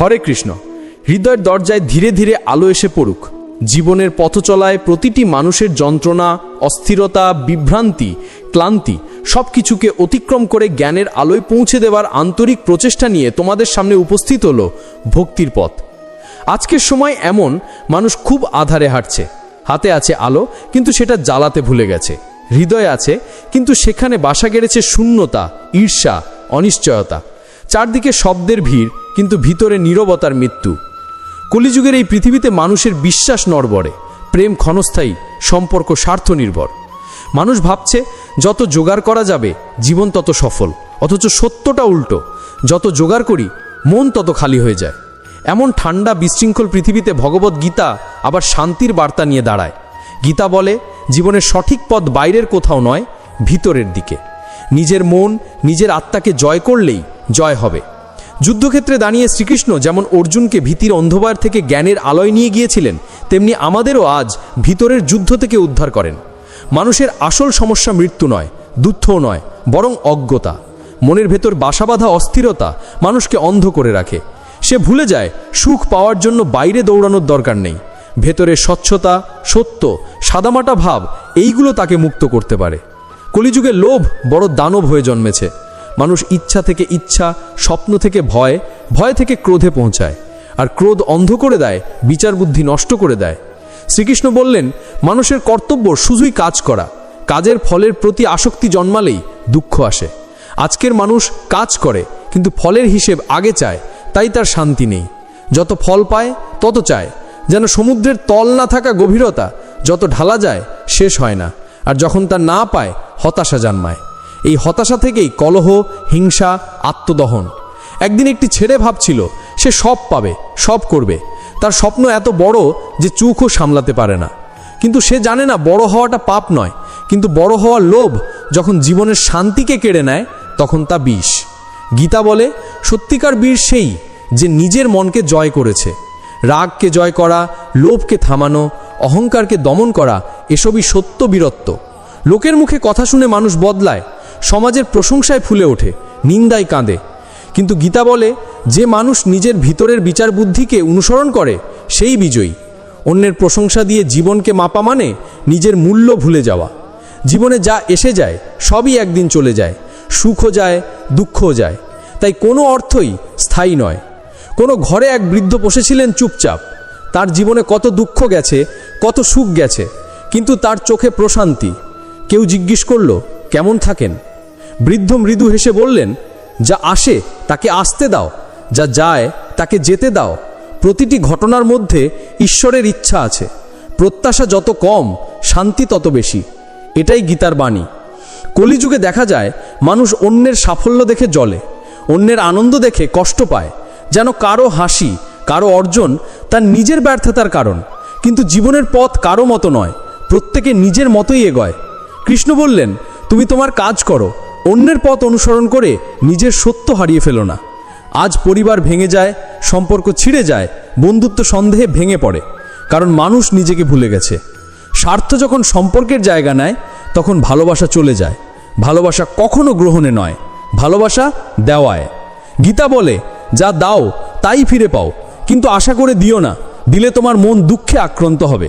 হরে কৃষ্ণ। হৃদয়ের দরজায় ধীরে ধীরে আলো এসে পড়ুক। জীবনের পথচলায় প্রতিটি মানুষের যন্ত্রণা, অস্থিরতা, বিভ্রান্তি, ক্লান্তি সব কিছুকে অতিক্রম করে জ্ঞানের আলোয় পৌঁছে দেওয়ার আন্তরিক প্রচেষ্টা নিয়ে তোমাদের সামনে উপস্থিত হলো ভক্তির পথ। আজকের সময় এমন মানুষ খুব আধারে হাঁটছে। হাতে আছে আলো, কিন্তু সেটা জ্বালাতে ভুলে গেছে। হৃদয় আছে, কিন্তু সেখানে বাসা গেড়েছে শূন্যতা, ঈর্ষা, অনিশ্চয়তা। চারদিকে শব্দের ভিড় কিন্তু ভিতরে নীরবতার মৃত্যু। কলিযুগের এই পৃথিবীতে মানুষের বিশ্বাস নড়বড়ে, প্রেম ক্ষণস্থায়ী, সম্পর্ক স্বার্থ নির্ভর মানুষ ভাবছে, যত জোগাড় করা যাবে, জীবন তত সফল, অথচ সত্যটা উল্টো, যত জোগাড় করি, মন তত খালি হয়ে যায়। এমন ঠান্ডা, বিশৃঙ্খল পৃথিবীতে ভগবত গীতা আবার শান্তির বার্তা নিয়ে দাঁড়ায়। গীতা বলে, জীবনের সঠিক পথ বাইরের কোথাও নয়, ভিতরের দিকে। নিজের মন, নিজের আত্মাকে জয় করলেই জয় হবে। যুদ্ধক্ষেত্রে দাঁড়িয়ে শ্রীকৃষ্ণ যেমন অর্জুনকে ভীতির অন্ধকার থেকে জ্ঞানের আলোয় নিয়ে গিয়েছিলেন, তেমনি আমাদেরও আজ ভিতরের যুদ্ধ থেকে উদ্ধার করেন। মানুষের আসল সমস্যা মৃত্যু নয়, দুঃখও নয়, বরং অজ্ঞতা। মনের ভেতর বাসাবাঁধা অস্থিরতা মানুষকে অন্ধ করে রাখে। সে ভুলে যায়, সুখ পাওয়ার জন্য বাইরে দৌড়ানোর দরকার নেই। ভেতরে স্বচ্ছতা, সত্য, সাদামাটা ভাব, এইগুলো তাকে মুক্ত করতে পারে। কলিযুগে লোভ বড় দানব হয়ে জন্মেছে। মানুষ ইচ্ছা থেকে ইচ্ছা, স্বপ্ন থেকে ভয় ভয় থেকে ক্রোধে পৌঁছায়। আর ক্রোধ অন্ধ করে দেয়, বিচার বুদ্ধি নষ্ট করে দেয়। শ্রীকৃষ্ণ বললেন, মানুষের কর্তব্য শুধুই কাজ করা। কাজের ফলের প্রতি আসক্তি জন্মালেই দুঃখ আসে। আজকের মানুষ কাজ করে, কিন্তু ফলের হিসেব আগে চায়, তাই তার শান্তি নেই। যত ফল পায়, তত চায়। যেন সমুদ্রের তল না থাকা গভীরতা, যত ঢালা যায়, শেষ হয় না। আর যখন তা না পায়, হতাশা জন্মায়। এই হতাশা থেকেই কলহ, হিংসা, আত্মদহন। একদিন একটি ছেলে ভাবছিল, সে সব পাবে, সব করবে। তার স্বপ্ন এত বড় যে চোখও সামলাতে পারে না। কিন্তু সে জানে না, বড় হওয়াটা পাপ নয়। কিন্তু বড় হওয়ার লোভ যখন জীবনের শান্তিকে কেড়ে নেয়, তখন তা বিষ। গীতা বলে, সত্যিকার বীর সেই যে নিজের মনকে জয় করেছে। রাগকে জয় করা, লোভকে থামানো, অহংকারকে দমন করা, এসবই সত্য বীরত্ব। লোকের মুখে কথা শুনে মানুষ বদলায় সমাজের প্রশংসায় ফুলে ওঠে, নিন্দায় কাঁদে। কিন্তু গীতা বলে, যে মানুষ নিজের ভিতরের বিচার বুদ্ধিকে অনুসরণ করে, সেই বিজয়ী। অন্যের প্রশংসা দিয়ে জীবনকে মাপা মানে নিজের মূল্য ভুলে যাওয়া। জীবনে যা এসে যায়, সবই একদিন চলে যায়, সুখও যায়, দুঃখও যায়। তাই কোনো অর্থই স্থায়ী নয়। কোনো ঘরে এক বৃদ্ধ বসেছিলেন চুপচাপ। তার জীবনে কত দুঃখ গেছে, কত সুখ গেছে, কিন্তু তার চোখে প্রশান্তি। কেউ জিজ্ঞেস করল, কেমন থাকেন? বৃদ্ধ মৃদু হেসে বললেন, যা আসে তাকে আসতে দাও, যা যায় তাকে যেতে দাও। প্রতিটি ঘটনার মধ্যে ঈশ্বরের ইচ্ছা আছে। প্রত্যাশা যত কম, শান্তি তত বেশি। এটাই গীতার বাণী। কলিযুগে দেখা যায়, মানুষ অন্যের সাফল্য দেখে জলে অন্যের আনন্দ দেখে কষ্ট পায়। যেন কারও হাসি, কারও অর্জন তার নিজের ব্যর্থতার কারণ। কিন্তু জীবনের পথ কারও মতো নয়, প্রত্যেকে নিজের মতোই এগোয়। কৃষ্ণ বললেন, তুমি তোমার কাজ করো, অন্যের পথ অনুসরণ করে নিজের সত্য হারিয়ে ফেলো না। আজ পরিবার ভেঙে যায়, সম্পর্ক ছিঁড়ে যায়, বন্ধুত্ব সন্দেহে ভেঙে পড়ে, কারণ মানুষ নিজেকে ভুলে গেছে। স্বার্থ যখন সম্পর্কের জায়গা নেয়, তখন ভালোবাসা চলে যায়। ভালোবাসা কখনো গ্রহণে নয়, ভালোবাসা দেওয়ায়। গীতা বলে, যা দাও, তাই ফিরে পাও, কিন্তু আশা করে দিও না, দিলে তোমার মন দুঃখে আক্রান্ত হবে।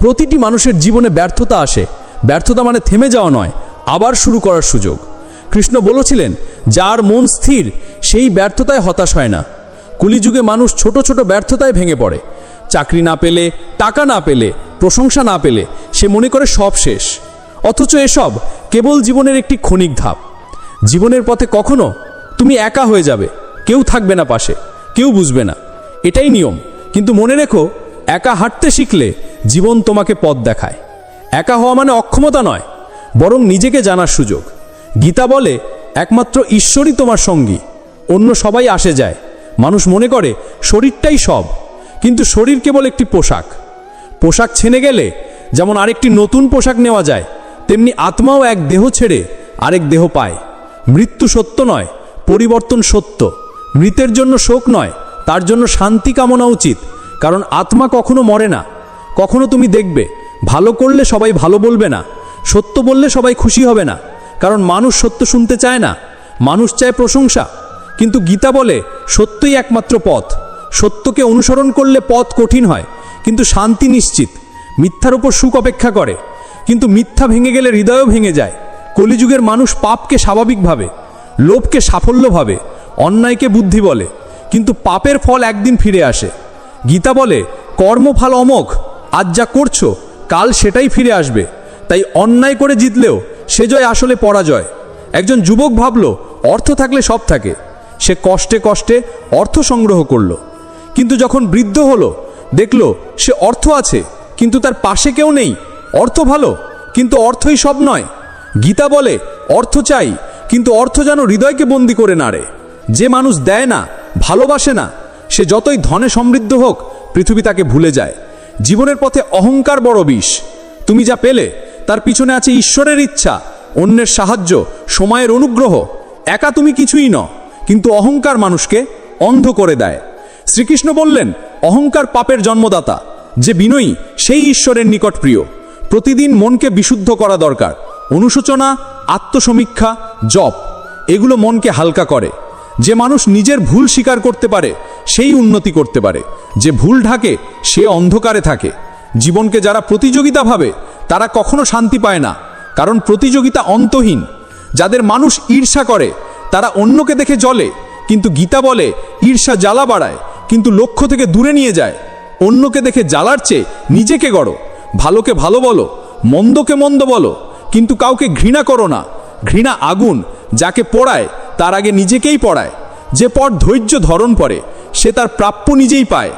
প্রতিটি মানুষের জীবনে ব্যর্থতা আসে ব্যর্থতা মানে থেমে যাওয়া নয়, আবার শুরু করার সুযোগ। কৃষ্ণ বলেছিলেন, যার মন স্থির, সেই ব্যর্থতায় হতাশ হয় না। কলিযুগে মানুষ ছোট ছোট ব্যর্থতায় ভেঙে পড়ে। চাকরি না পেলে, টাকা না পেলে, প্রশংসা না পেলে, সে মনে করে সব শেষ। অথচ এসব কেবল জীবনের একটি ক্ষণিক ধাপ। জীবনের পথে কখনো তুমি একা হয়ে যাবে, কেউ থাকবে না পাশে, কেউ বুঝবে না। এটাই নিয়ম। কিন্তু মনে রেখো, একা হাঁটতে শিখলে জীবন তোমাকে পথ দেখায়। একা হওয়া মানে অক্ষমতা নয়, বরং নিজেকে জানার সুযোগ। গীতা বলে, একমাত্র ঈশ্বরই তোমার সঙ্গী, অন্য সবাই আসে যায়। মানুষ মনে করে, শরীরটাই সব, কিন্তু শরীর কেবল একটি পোশাক। পোশাক ছেনে গেলে যেমন আরেকটি নতুন পোশাক নেওয়া যায়, তেমনি আত্মাও এক দেহ ছেড়ে আরেক দেহ পায়। মৃত্যু সত্য নয়, পরিবর্তন সত্য। মৃতের জন্য শোক নয়, তার জন্য শান্তি কামনা উচিত, কারণ আত্মা কখনো মরে না। কখনো তুমি দেখবে ভালো করলে সবাই ভালো বলবে না, সত্য বললে সবাই খুশি হবে না, কারণ মানুষ সত্য শুনতে চায় না, মানুষ চায় প্রশংসা। কিন্তু গীতা বলে, সত্যই একমাত্র পথ। সত্যকে অনুসরণ করলে পথ কঠিন হয়, কিন্তু শান্তি নিশ্চিত, মিথ্যার উপর সুখ অপেক্ষা করে। কিন্তু মিথ্যা ভেঙে গেলে হৃদয়ও ভেঙে যায়। কলিযুগের মানুষ পাপকে স্বাভাবিকভাবে লোভকে সাফল্য ভাবে, অন্যায়কে বুদ্ধি বলে, কিন্তু পাপের ফল একদিন ফিরে আসে। গীতা বলে কর্মফল অমোঘ, আজ যা করছ কাল সেটাই ফিরে আসবে। তাই অন্যায় করে জিতলেও সে জয় আসলে পরাজয়। একজন যুবক ভাবল, অর্থ থাকলে সব থাকে। সে কষ্টে কষ্টে অর্থ সংগ্রহ করল। কিন্তু যখন বৃদ্ধ হলো, দেখল সে অর্থ আছে, কিন্তু তার পাশে কেউ নেই। অর্থ ভালো, কিন্তু অর্থই সব নয়। গীতা বলে, অর্থ চাই, কিন্তু অর্থ যেন হৃদয়কে বন্দি করে নাড়ে। যে মানুষ দেয় না, ভালোবাসে না, সে যতই ধনে সমৃদ্ধ হোক, পৃথিবী তাকে ভুলে যায়। জীবনের পথে অহংকার বড় বিষ। তুমি যা পেলে, তার পিছনে আছে ঈশ্বরের ইচ্ছা, অন্যের সাহায্য, সময়ের অনুগ্রহ। একা তুমি কিছুই ন কিন্তু অহংকার মানুষকে অন্ধ করে দেয়। শ্রীকৃষ্ণ বললেন, অহংকার পাপের জন্মদাতা, যে বিনয়ী, সেই ঈশ্বরের নিকট প্রিয়। প্রতিদিন মনকে বিশুদ্ধ করা দরকার। অনুশোচনা, আত্মসমীক্ষা, জপ, এগুলো মনকে হালকা করে। যে মানুষ নিজের ভুল স্বীকার করতে পারে সেই উন্নতি করতে পারে। যে ভুল ঢাকে, সে অন্ধকারে থাকে। জীবনকে যারা প্রতিযোগিতা ভাবে, তারা কখনো শান্তি পায় না। কারণ প্রতিযোগিতা অন্তহীন। যাদের মানুষ ঈর্ষা করে, তারা অন্যকে দেখে জ্বলে। কিন্তু গীতা বলে, ঈর্ষা জ্বালা বাড়ায়, কিন্তু লক্ষ্য থেকে দূরে নিয়ে যায়। অন্যকে দেখে জ্বালার চেয়ে নিজেকে গড়ো। ভালোকে ভালো বলো, মন্দকে মন্দ বলো, কিন্তু কাউকে ঘৃণা করো না। ঘৃণা আগুন, যাকে পড়ায়, তার আগে নিজেকেই পড়ায়। যে পর ধৈর্য ধরন পড়ে সে তার প্রাপ্য নিজেই পায়।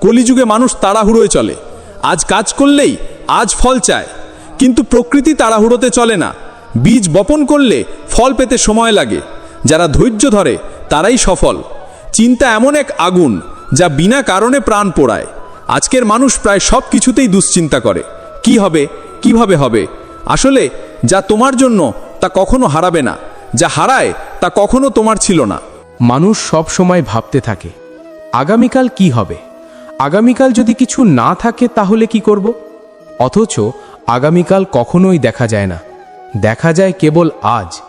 কলিযুগে মানুষ তাড়াহুড়োয় চলে। আজ কাজ করলেই আজ ফল চায়। কিন্তু প্রকৃতি তাড়াহুড়োতে চলে না। বীজ বপন করলে ফল পেতে সময় লাগে। যারা ধৈর্য ধরে, তারাই সফল। চিন্তা এমন এক আগুন, যা বিনা কারণে প্রাণ পোড়ায়। আজকের মানুষ প্রায় সব কিছুতেই দুশ্চিন্তা করে। কি হবে? কীভাবে হবে? আসলে, যা তোমার জন্য, তা কখনো হারাবে না। যা হারায়, তা কখনো তোমার ছিল না। মানুষ সব সময় ভাবতে থাকে আগামীকাল কি হবে? আগামীকাল যদি কিছু না থাকে তাহলে কি করব? অথচ আগামীকাল কখনোই দেখা যায় না। দেখা যায় কেবল আজ।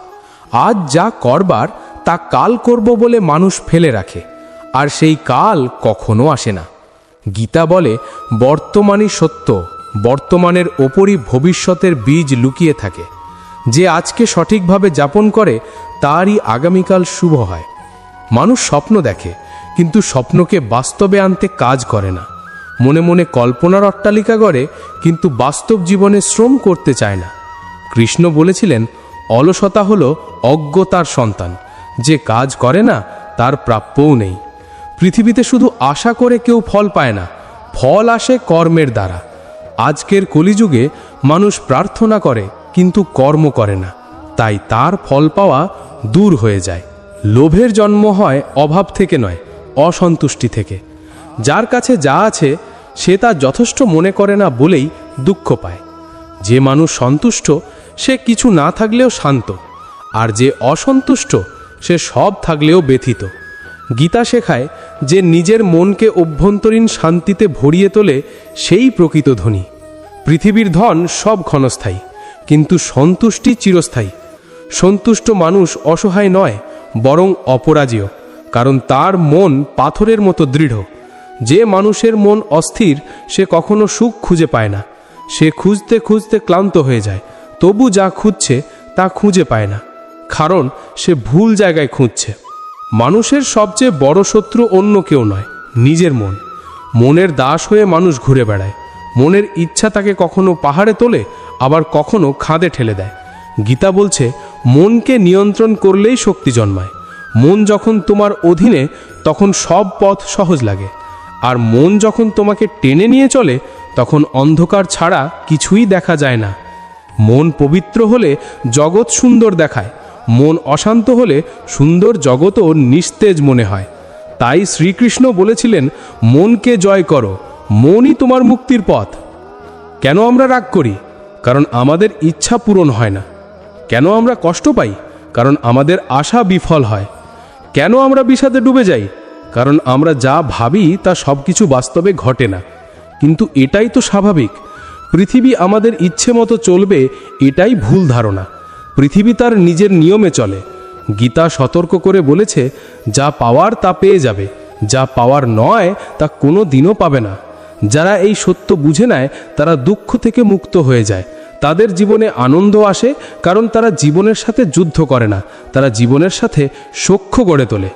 আজ যা করবার, তা কাল করব বলে মানুষ ফেলে রাখে, আর সেই কাল কখনো আসে না। গীতা বলে, বর্তমানই সত্য, বর্তমানের ওপরই ভবিষ্যতের বীজ লুকিয়ে থাকে। যে আজকে সঠিকভাবে যাপন করে, তারই আগামীকাল শুভ হয়। মানুষ স্বপ্ন দেখে কিন্তু স্বপ্নকে বাস্তবে আনতে কাজ করে না। মনে মনে কল্পনার অট্টালিকা গড়ে, কিন্তু বাস্তব জীবনে শ্রম করতে চায় না। কৃষ্ণ বলেছিলেন, অলসতা হল অজ্ঞতার সন্তান। যে কাজ করে না, তার প্রাপ্যও নেই। পৃথিবীতে শুধু আশা করে কেউ ফল পায় না, ফল আসে কর্মের দ্বারা। আজকের কলিযুগে মানুষ প্রার্থনা করে, কিন্তু কর্ম করে না। তাই তার ফল পাওয়া দূর হয়ে যায়। লোভের জন্ম হয় অভাব থেকে নয় অসন্তুষ্টি থেকে। যার কাছে যা আছে, সে তা যথেষ্ট মনে করে না বলেই দুঃখ পায়। যে মানুষ সন্তুষ্ট, সে কিছু না থাকলেও শান্ত। আর যে অসন্তুষ্ট, সে সব থাকলেও ব্যথিত। গীতা শেখায় যে নিজের মনকে অভ্যন্তরীণ শান্তিতে ভরিয়ে তোলে সেই প্রকৃত ধনী। পৃথিবীর ধন সব ক্ষণস্থায়ী, কিন্তু সন্তুষ্টি চিরস্থায়ী। সন্তুষ্ট মানুষ অসহায় নয়, বরং অপরাজেয়। কারণ তার মন পাথরের মতো দৃঢ়। যে মানুষের মন অস্থির, সে কখনো সুখ খুঁজে পায় না। সে খুঁজতে খুঁজতে ক্লান্ত হয়ে যায়। তবু যা খুঁজছে, তা খুঁজে পায় না। কারণ সে ভুল জায়গায় খুঁজছে। মানুষের সবচেয়ে বড় শত্রু অন্য কেউ নয়, নিজের মন। মনের দাস হয়ে মানুষ ঘুরে বেড়ায়। মনের ইচ্ছা তাকে কখনো পাহাড়ে তোলে, আবার কখনো খাঁদে ঠেলে দেয়। গীতা বলছে, মনকে নিয়ন্ত্রণ করলেই শক্তি জন্মায়। মন যখন তোমার অধীনে, তখন সব পথ সহজ লাগে। আর মন যখন তোমাকে টেনে নিয়ে চলে, তখন অন্ধকার ছাড়া কিছুই দেখা যায় না। মন পবিত্র হলে জগৎ সুন্দর দেখায়। মন অশান্ত হলে সুন্দর জগৎও নিস্তেজ মনে হয়। তাই শ্রীকৃষ্ণ বলেছিলেন, মনকে জয় করো। মনই তোমার মুক্তির পথ। কেন আমরা রাগ করি? কারণ আমাদের ইচ্ছা পূরণ হয় না। কেন আমরা কষ্ট পাই? কারণ আমাদের আশা বিফল হয়। কেন আমরা বিষাদে ডুবে যাই? কারণ আমরা যা ভাবি তা সব কিছু বাস্তবে ঘটে না। কিন্তু এটাই তো স্বাভাবিক। পৃথিবী আমাদের ইচ্ছে মতো চলবে এটাই ভুল ধারণা। পৃথিবী তার নিজের নিয়মে চলে। গীতা সতর্ক করে বলেছে, যা পাওয়ার তা পেয়ে যাবে। যা পাওয়ার নয়, তা কোনো দিনও পাবে না। যারা এই সত্য বুঝে নেয়, তারা দুঃখ থেকে মুক্ত হয়ে যায়। তাদের জীবনে আনন্দ আসে, কারণ তারা জীবনের সাথে যুদ্ধ করে না, তারা জীবনের সাথে সখ্য গড়ে তোলে।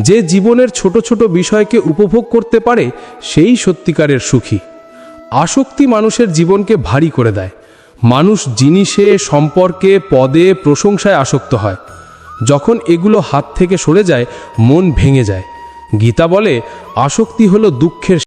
যে জীবনের ছোট ছোট বিষয়কে উপভোগ করতে পারে, সেই সত্যিকারের সুখী। আসক্তি মানুষের জীবনকে ভারী করে দেয়। মানুষ জিনিসে, সম্পর্কে, পদে, প্রশংসায় আসক্ত হয়। যখন এগুলো হাত থেকে সরে যায়, মন ভেঙে যায়। গীতা বলে, আসক্তি হলো দুঃখের